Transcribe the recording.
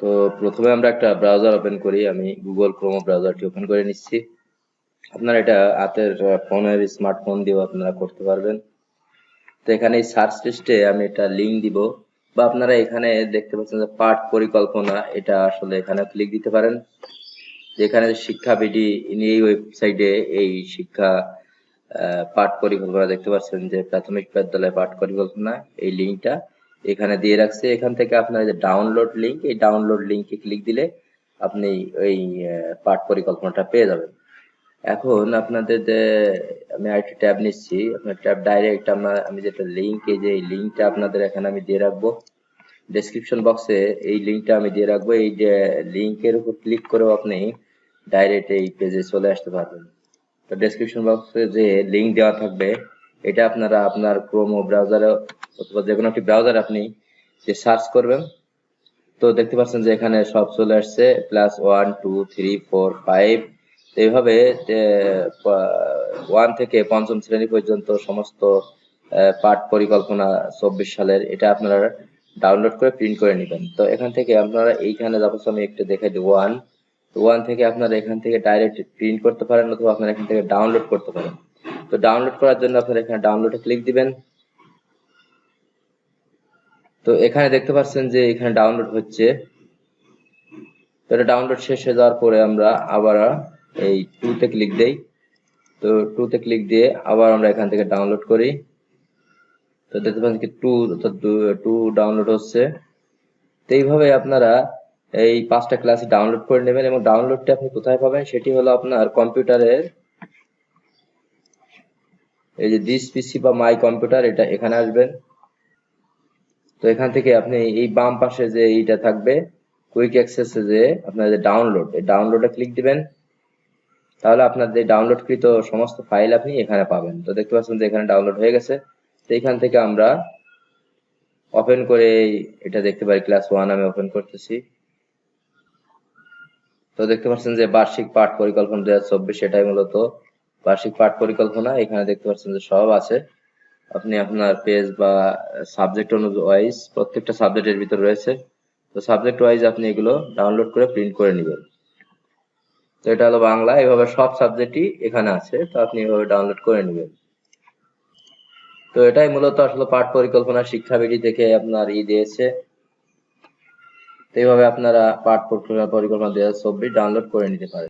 তো প্রথমে আমরা একটা ব্রাউজার ওপেন করি, আমি গুগল ক্রোম ব্রাউজারটি ওপেন করে নিচ্ছি। আপনারা এটা হাতের ফোনের স্মার্টফোন দিয়েও আপনারা করতে পারবেন। তো এখানে সার্চ লিস্টে আমি একটা লিঙ্ক দিব, বা আপনারা এখানে দেখতে পাচ্ছেন যে পাঠ পরিকল্পনা, এটা আসলে এখানে ক্লিক দিতে পারেন। যেখানে শিক্ষা বিডি এই ওয়েবসাইটে এই শিক্ষা পাঠ পরিকল্পনা দেখতে পাচ্ছেন যে প্রাথমিক বিদ্যালয় পাঠ পরিকল্পনা, এই লিঙ্কটা এখানে দিয়ে রাখছে। এখান থেকে আপনার যে ডাউনলোড লিঙ্ক এই ডাউনলোড লিঙ্কে ক্লিক দিলে আপনি ওই পাঠ পরিকল্পনাটা পেয়ে যাবেন। এখন আপনাদের যে, আমি আরেকটি ট্যাব নিচ্ছি। আপনার ট্যাব ডাইরেক্ট আমরা, আমি যেটা লিঙ্ক এই যে লিঙ্কটা আপনাদের এখানে আমি দিয়ে রাখব। ডেসক্রিপশন বক্সে এই লিঙ্কটা আমি দিয়ে রাখব। এই যে লিঙ্কের উপর ক্লিক করেও আপনি ডাইরেক্ট এই পেজে চলে আসতে পারবেন। তো ডেসক্রিপশন বক্সে যে লিঙ্ক দেওয়া থাকবে, এটা আপনারা আপনার ক্রোম ব্রাউজারে অথবা যে কোনো একটি ব্রাউজার আপনি যে সার্চ করবেন, তো দেখতে পাচ্ছেন যে এখানে সব চলে আসছে plus one two three four five এইভাবে ওয়ান থেকে পঞ্চম শ্রেণি পর্যন্ত সমস্ত পাঠ পরিকল্পনা চব্বিশ সালের, এটা আপনারা ডাউনলোড করে প্রিন্ট করে নেবেন। তো এখান থেকে আপনারা এইখানে যাব আমি একটু দেখাই দিই ওয়ান ওয়ান থেকে আপনারা এখান থেকে ডাইরেক্ট প্রিন্ট করতে পারেন অথবা আপনারা এখান থেকে ডাউনলোড করতে পারেন। তো ডাউনলোড করার জন্য আপনারা এখানে ডাউনলোডে ক্লিক দিবেন। তো এখানে দেখতে পাচ্ছেন যে এখানে ডাউনলোড হচ্ছে। তো এটা ডাউনলোড শেষ হয়ে যাওয়ার পরে আমরা আবার এই টুতে ক্লিক দেই। তো টুতে ক্লিক দিয়ে আবার আমরা এখান থেকে ডাউনলোড করি। তো দেখতে পাচ্ছেন কি টু অর্থাৎ টু ডাউনলোড হচ্ছে। তো এইভাবে আপনারা এই পাঁচটা ক্লাস ডাউনলোড করে নেবেন এবং ডাউনলোডটা আপনি কোথায় পাবেন সেটি হলো আপনার কম্পিউটারের এই যে দিস পিসি বা মাই কম্পিউটার এটা এখানে আসবেন। তো এখান থেকে আপনি এই বাম পাশে যে এইটা থাকবে কুইক অ্যাক্সেস যে আপনার যে ডাউনলোড এই ডাউনলোডে ক্লিক দিবেন। তাহলে আপনার যে ডাউনলোডকৃত সমস্ত ফাইল আপনি এখানে পাবেন। তো দেখতে পাচ্ছেন যে এখানে ডাউনলোড হয়ে গেছে। তো এখান থেকে আমরা ওপেন করে এটা দেখতে পারি ক্লাস ওয়ান আমি ওপেন করতেছি। তো দেখতে পাচ্ছেন যে বার্ষিক পাঠ পরিকল্পনা দুই হাজার চব্বিশ সেটাই মূলত বার্ষিক পাঠ পরিকল্পনা। এখানে দেখতে পাচ্ছেন যে সব আছে। আপনি আপনার পেজ বা সাবজেক্ট ওয়াইজ প্রত্যেকটা সাবজেক্টের ভিতর রয়েছে। তো সাবজেক্ট ওয়াইজ আপনি এগুলো ডাউনলোড করে প্রিন্ট করে নেবেন। তো এটা হলো বাংলা, এভাবে সব সাবজেক্টই এখানে আছে, তো আপনি এভাবে ডাউনলোড করে নেবেন। তো এটাই মূলত আসলে পাঠ পরিকল্পনা শিক্ষাবিধি থেকে আপনার ই দিয়েছে। তো এইভাবে আপনারা পাঠ পরিকল্পনা দুই হাজার চব্বিশ ডাউনলোড করে নিতে পারেন।